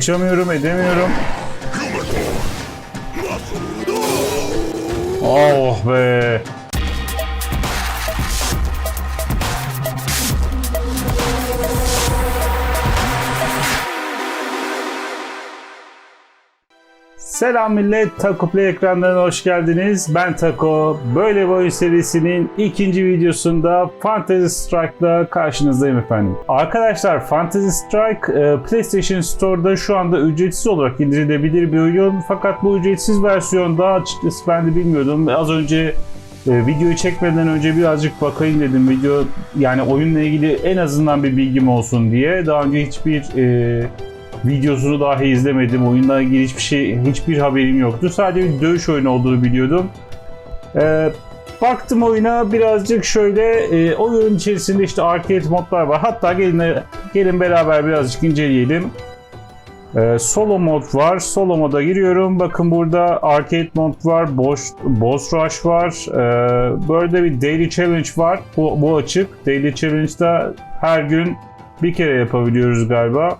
Uçamıyorum, edemiyorum. Oh be. Selam millet, Taco Play ekranlarına hoş geldiniz. Ben Taco. Böyle bir oyun serisinin ikinci videosunda Fantasy Strike'la karşınızdayım efendim. Arkadaşlar Fantasy Strike e, PlayStation Store'da şu anda ücretsiz olarak indirilebilir bir oyun. Fakat bu ücretsiz versiyonda açıkçası ben de bilmiyordum. Az önce e, videoyu çekmeden önce birazcık bakayım dedim video yani oyunla ilgili en azından bir bilgim olsun diye. Daha önce hiçbir e, videosunu dahi izlemedim. Oyunla ilgili hiçbir şey, hiçbir haberim yoktu. Sadece bir dövüş oyunu olduğunu biliyordum. Ee, baktım oyuna birazcık şöyle e, oyunun içerisinde işte arcade modlar var. Hatta gelin gelin beraber birazcık inceleyelim. Ee, solo mod var. Solo moda giriyorum. Bakın burada arcade mod var. Boss, boss rush var. Ee, böyle bir daily challenge var. Bu, bu açık. Daily challenge'da her gün bir kere yapabiliyoruz galiba.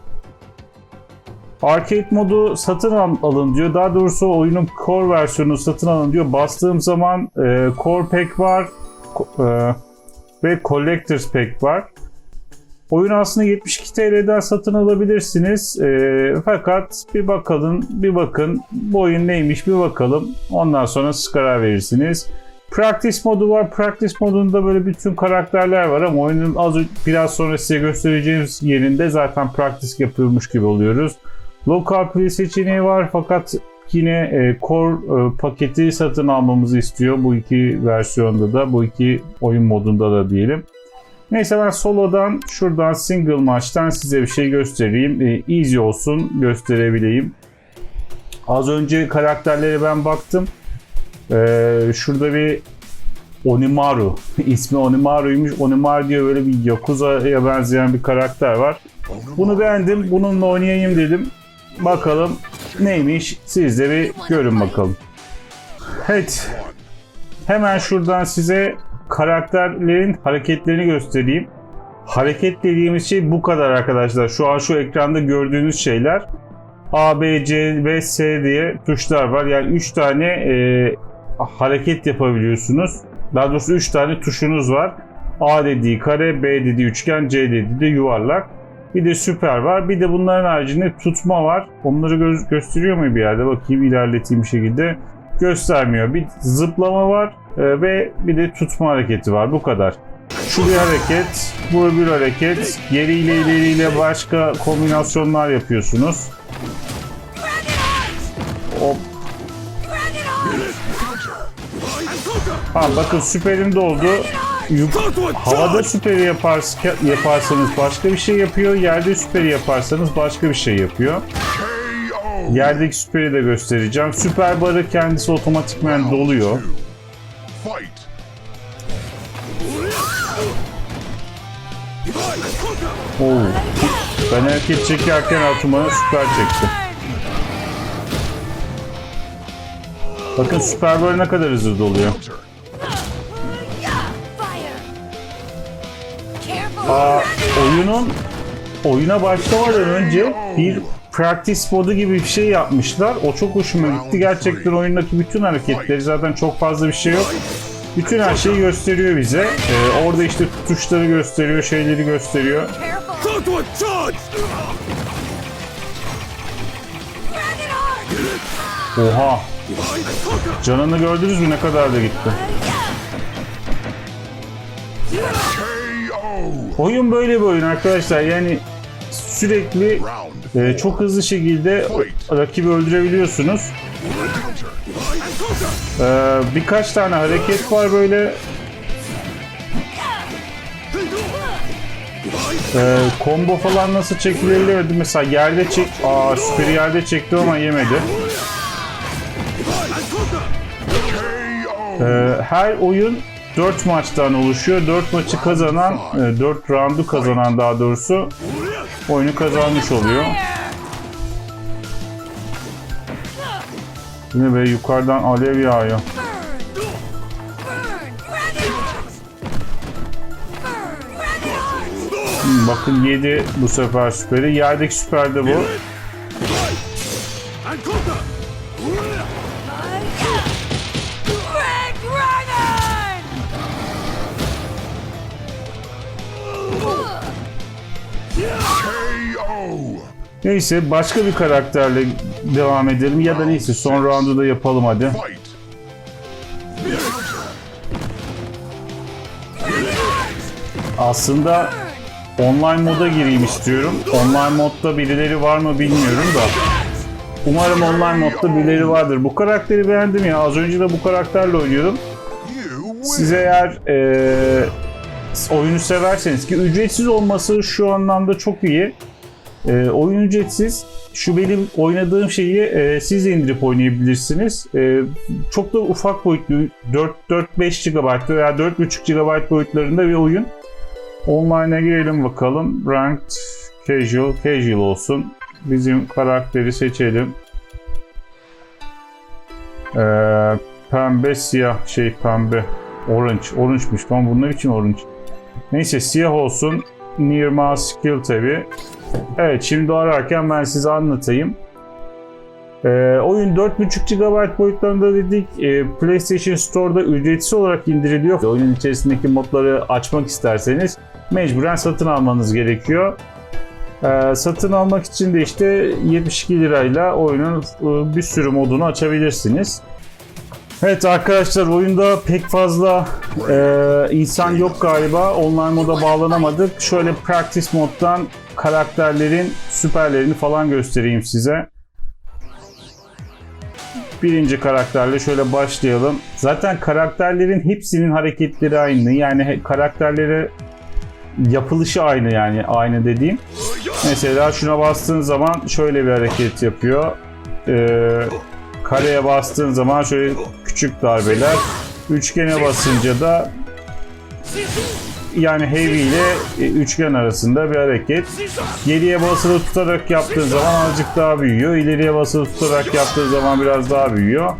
Arcade modu satın al- alın diyor. Daha doğrusu oyunun core versiyonu satın alın diyor. Bastığım zaman e, core pack var e, ve collectors pack var. Oyun aslında 72 TL'den satın alabilirsiniz. E, fakat bir bakalım, bir bakın bu oyun neymiş bir bakalım. Ondan sonra siz karar verirsiniz. Practice modu var. Practice modunda böyle bütün karakterler var ama oyunun az biraz sonra size göstereceğimiz yerinde zaten practice yapıyormuş gibi oluyoruz. Local play seçeneği var fakat yine e, core e, paketi satın almamızı istiyor bu iki versiyonda da bu iki oyun modunda da diyelim. Neyse ben solodan şuradan single maçtan size bir şey göstereyim. E, easy olsun gösterebileyim. Az önce karakterlere ben baktım. E, şurada bir Onimaru. İsmi Onimaru'ymuş. Onimaru diye böyle bir Yakuza'ya benzeyen bir karakter var. Bunu beğendim. Bununla oynayayım dedim. Bakalım neymiş siz de bir görün bakalım. Evet. Hemen şuradan size karakterlerin hareketlerini göstereyim. Hareket dediğimiz şey bu kadar arkadaşlar. Şu an şu ekranda gördüğünüz şeyler. A, B, C ve S diye tuşlar var. Yani 3 tane e, hareket yapabiliyorsunuz. Daha doğrusu 3 tane tuşunuz var. A dediği kare, B dediği üçgen, C dediği de yuvarlak. Bir de süper var. Bir de bunların haricinde tutma var. Onları gö- gösteriyor mu bir yerde? Bakayım ilerleteyim bir şekilde. Göstermiyor. Bir zıplama var e, ve bir de tutma hareketi var. Bu kadar. Şu bir hareket, bu bir hareket. Geriyle ileriyle başka kombinasyonlar yapıyorsunuz. Hop. Ha bakın süperim de oldu. Yuk- Havada süperi yapars yaparsanız başka bir şey yapıyor. Yerde süperi yaparsanız başka bir şey yapıyor. Yerdeki süperi de göstereceğim. Süper barı kendisi otomatikmen doluyor. Oo. Ben hareket çekerken Atuman'a süper çektim. Bakın süper bar ne kadar hızlı doluyor. Aa, oyunun oyuna başlamadan önce bir practice modu gibi bir şey yapmışlar. O çok hoşuma gitti. Gerçekten oyundaki bütün hareketleri zaten çok fazla bir şey yok. Bütün her şeyi gösteriyor bize. Ee, orada işte tuşları gösteriyor, şeyleri gösteriyor. Oha! Canını gördünüz mü ne kadar da gitti. Oyun böyle bir oyun arkadaşlar. Yani sürekli e, çok hızlı şekilde rakibi öldürebiliyorsunuz. Ee, birkaç tane hareket var böyle. Ee, combo falan nasıl çekilebilirdi? Mesela yerde çek... Aa süperi yerde çekti ama yemedi. Ee, her oyun 4 maçtan oluşuyor. 4 maçı kazanan, 4 roundu kazanan daha doğrusu oyunu kazanmış oluyor. Yine böyle yukarıdan alev yağıyor. Bakın yedi bu sefer süperi. Yerdeki süper de bu. Neyse başka bir karakterle devam edelim ya da neyse son roundu da yapalım hadi. Aslında online moda gireyim istiyorum. Online modda birileri var mı bilmiyorum da. Umarım online modda birileri vardır. Bu karakteri beğendim ya. Az önce de bu karakterle oynuyordum. Siz eğer eee, oyunu severseniz ki ücretsiz olması şu anlamda çok iyi. Eee, oyun ücretsiz. Şu benim oynadığım şeyi eee, siz de indirip oynayabilirsiniz. Eee, çok da ufak boyutlu 4-5 GB veya 4.5 GB boyutlarında bir oyun. Online'a girelim bakalım. Ranked Casual, Casual olsun. Bizim karakteri seçelim. Ee, pembe, siyah, şey pembe. Orange, orange'mış. Lan bunlar için orange. Neyse siyah olsun. Mouse skill tabi. Evet şimdi ararken ben size anlatayım. Ee, oyun 4.5 GB boyutlarında dedik. Ee, PlayStation Store'da ücretsiz olarak indiriliyor. Oyunun içerisindeki modları açmak isterseniz mecburen satın almanız gerekiyor. Ee, satın almak için de işte 72 lirayla oyunun e, bir sürü modunu açabilirsiniz. Evet arkadaşlar oyunda pek fazla e, insan yok galiba. Online moda bağlanamadık. Şöyle practice moddan karakterlerin süperlerini falan göstereyim size. Birinci karakterle şöyle başlayalım. Zaten karakterlerin hepsinin hareketleri aynı. Yani karakterleri yapılışı aynı yani aynı dediğim. Mesela şuna bastığın zaman şöyle bir hareket yapıyor. Ee, kareye bastığın zaman şöyle küçük darbeler. Üçgene basınca da yani heavy ile e, üçgen arasında bir hareket. Geriye basılı tutarak yaptığın zaman azıcık daha büyüyor. İleriye basılı tutarak yaptığın zaman biraz daha büyüyor.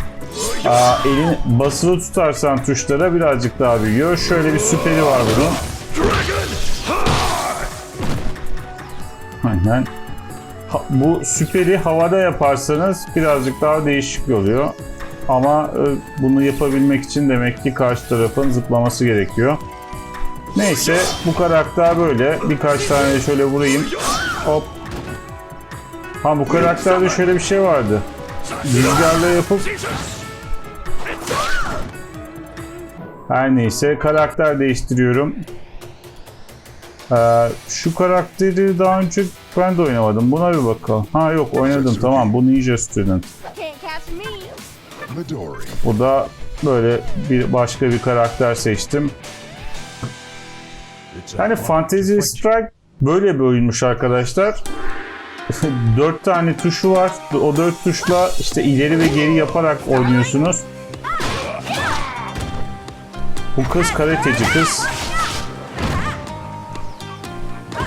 Aa, elin basılı tutarsan tuşlara birazcık daha büyüyor. Şöyle bir süperi var bunun. Aynen. Ha- bu süperi havada yaparsanız birazcık daha değişik oluyor. Ama e, bunu yapabilmek için demek ki karşı tarafın zıplaması gerekiyor. Neyse bu karakter böyle. Birkaç tane şöyle vurayım. Hop. Ha bu karakterde şöyle bir şey vardı. Rüzgarla yapıp her neyse karakter değiştiriyorum. Ee, şu karakteri daha önce ben de oynamadım. Buna bir bakalım. Ha yok oynadım tamam. Bu Ninja Student. Can't catch me. Midori. Bu da böyle bir başka bir karakter seçtim. Yani Fantasy Strike böyle bir oyunmuş arkadaşlar. dört tane tuşu var. O dört tuşla işte ileri ve geri yaparak oynuyorsunuz. Bu kız karateci kız.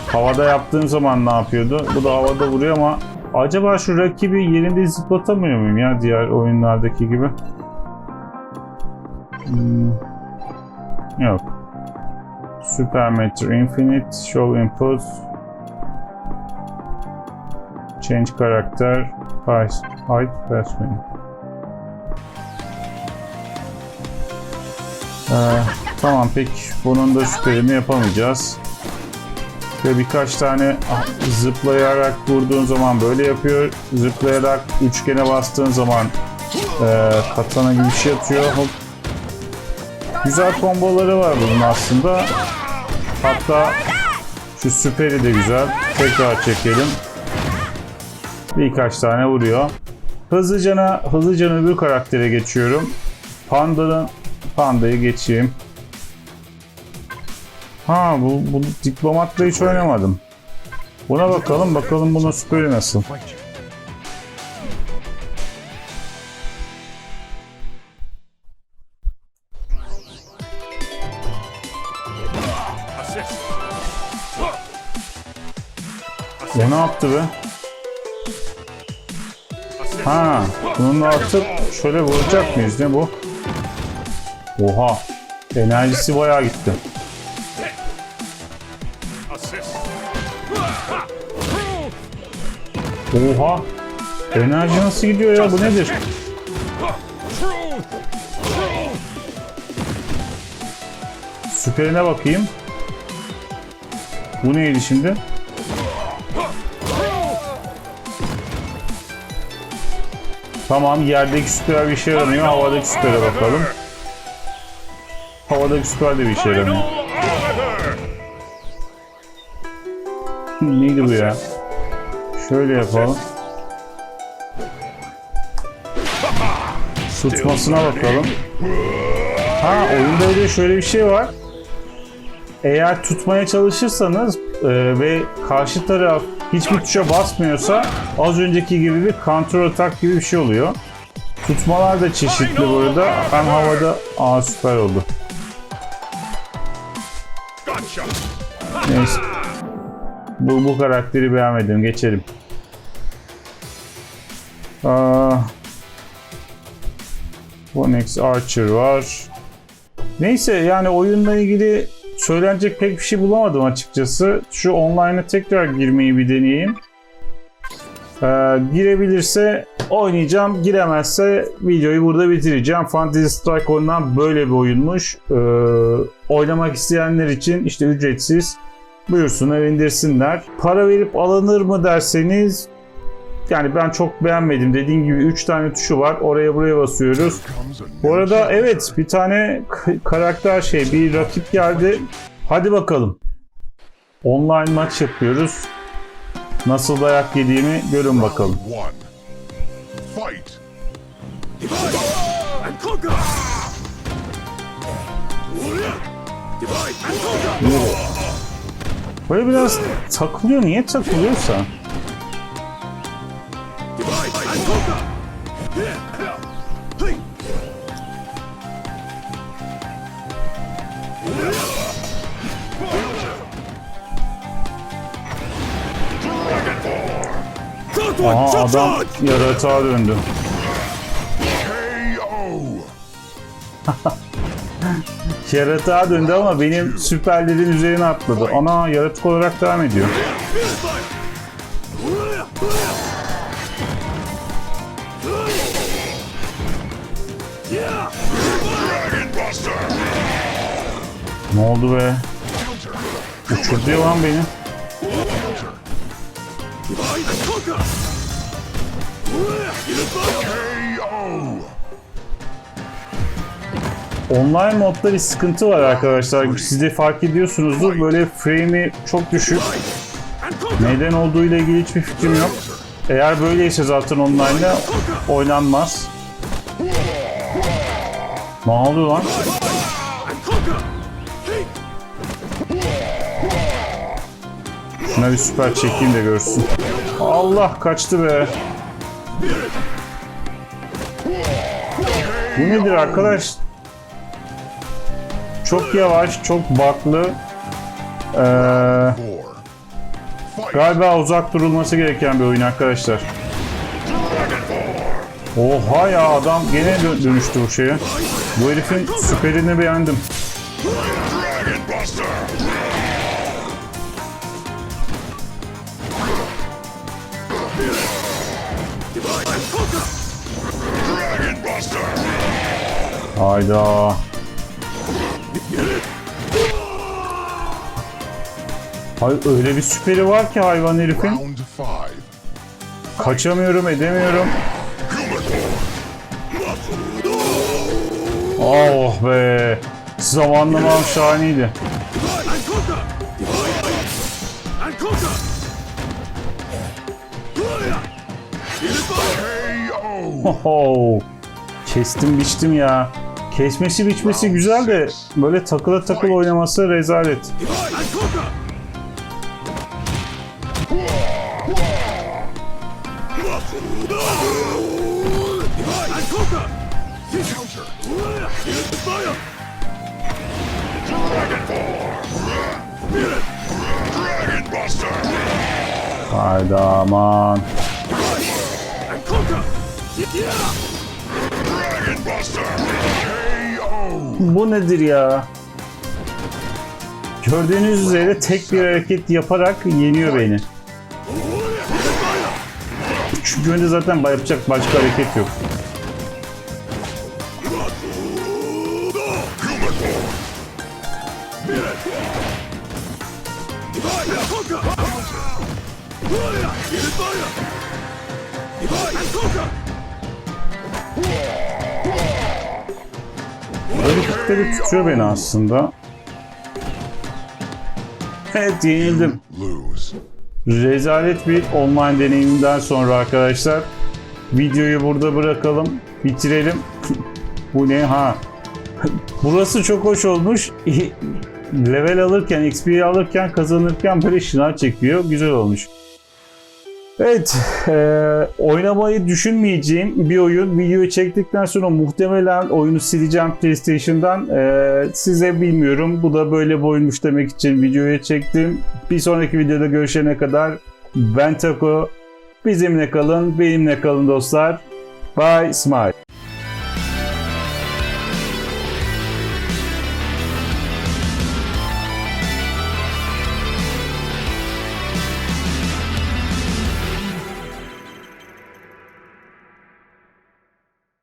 Havada yaptığım zaman ne yapıyordu? Bu da havada vuruyor ama acaba şu rakibi yerinde zıplatamıyor muyum ya diğer oyunlardaki gibi? Hmm. Yok. Supermeter Infinite, Show Input, Change Character, Height, height Password. Ee, tamam pek bunun da süperini yapamayacağız. Ve birkaç tane zıplayarak vurduğun zaman böyle yapıyor. Zıplayarak üçgene bastığın zaman e, katana gibi bir şey atıyor. Hop. Güzel komboları var bunun aslında. Hatta şu süperi de güzel. Tekrar çekelim. Birkaç tane vuruyor. Hızlıcana, hızlıcana öbür karaktere geçiyorum. Panda'nın Panda'yı geçeyim. Ha bu, bu diplomatla hiç oynamadım. Buna bakalım bakalım bunun süperi nasıl. O ne yaptı be? Ha, bununla atıp şöyle vuracak mıyız ne bu? Oha, enerjisi bayağı gitti. Oha, enerji nasıl gidiyor ya bu nedir? Süperine bakayım. Bu neydi şimdi? Tamam yerdeki süper bir işe yaramıyor. Havadaki süpere bakalım. Havadaki süper de bir işe yaramıyor. Neydi bu ya? Şöyle yapalım. Tutmasına bakalım. Ha oyunda öyle şöyle bir şey var. Eğer tutmaya çalışırsanız e, ve karşı taraf hiçbir tuşa basmıyorsa az önceki gibi bir counter attack gibi bir şey oluyor. Tutmalar da çeşitli bu arada. Hem havada aa süper oldu. Neyse. Bu, bu karakteri beğenmedim. Geçelim. Aa, Onyx Archer var. Neyse yani oyunla ilgili söylenecek pek bir şey bulamadım açıkçası. Şu online'a tekrar girmeyi bir deneyeyim. Ee, girebilirse oynayacağım. Giremezse videoyu burada bitireceğim. Fantasy Strike oyundan böyle bir oyunmuş. Ee, oynamak isteyenler için işte ücretsiz buyursunlar indirsinler. Para verip alınır mı derseniz yani ben çok beğenmedim. Dediğim gibi 3 tane tuşu var. Oraya buraya basıyoruz. Bu arada evet bir tane karakter şey bir rakip geldi. Hadi bakalım. Online maç yapıyoruz. Nasıl dayak yediğimi görün bakalım. Böyle biraz takılıyor. Niye takılıyorsa? Jump adam yaratığa döndü. Yaratığa döndü ama benim süperlerin üzerine atladı. Ana yaratık olarak devam ediyor. Ne oldu be? Uçurdu lan beni. Online modda bir sıkıntı var arkadaşlar. Siz de fark ediyorsunuzdur. Böyle frame'i çok düşük. Neden olduğuyla ilgili hiçbir fikrim yok. Eğer böyleyse zaten online'da oynanmaz. Ne oluyor lan? Şuna bir süper çekeyim de görsün. Allah kaçtı be. Bu nedir arkadaş? Çok yavaş, çok baklı. Ee, galiba uzak durulması gereken bir oyun arkadaşlar. Oha ya adam gene dö- dönüştü bu şeye. Bu herifin süperini beğendim. Hayda. Hay öyle bir süperi var ki hayvan herifin. Kaçamıyorum, edemiyorum. Oh be. Zamanlamam şahaneydi. Divide and Kestim biçtim ya. Kesmesi biçmesi güzel de böyle takıla takıla oynaması rezalet. Hayda aman. Yeah! Bu nedir ya? Gördüğünüz üzere tek bir hareket yaparak yeniyor beni. Çünkü önde zaten yapacak başka hareket yok. Karakteri tutuyor beni aslında. Evet yenildim. Rezalet bir online deneyiminden sonra arkadaşlar videoyu burada bırakalım, bitirelim. Bu ne ha? Burası çok hoş olmuş. Level alırken, XP alırken, kazanırken böyle şınav çekiyor. Güzel olmuş. Evet, eee, oynamayı düşünmeyeceğim bir oyun. Videoyu çektikten sonra muhtemelen oyunu sileceğim PlayStation'dan. Eee, size bilmiyorum. Bu da böyle bir oyunmuş demek için videoya çektim. Bir sonraki videoda görüşene kadar ben Taco. Bizimle kalın, benimle kalın dostlar. Bye, smile.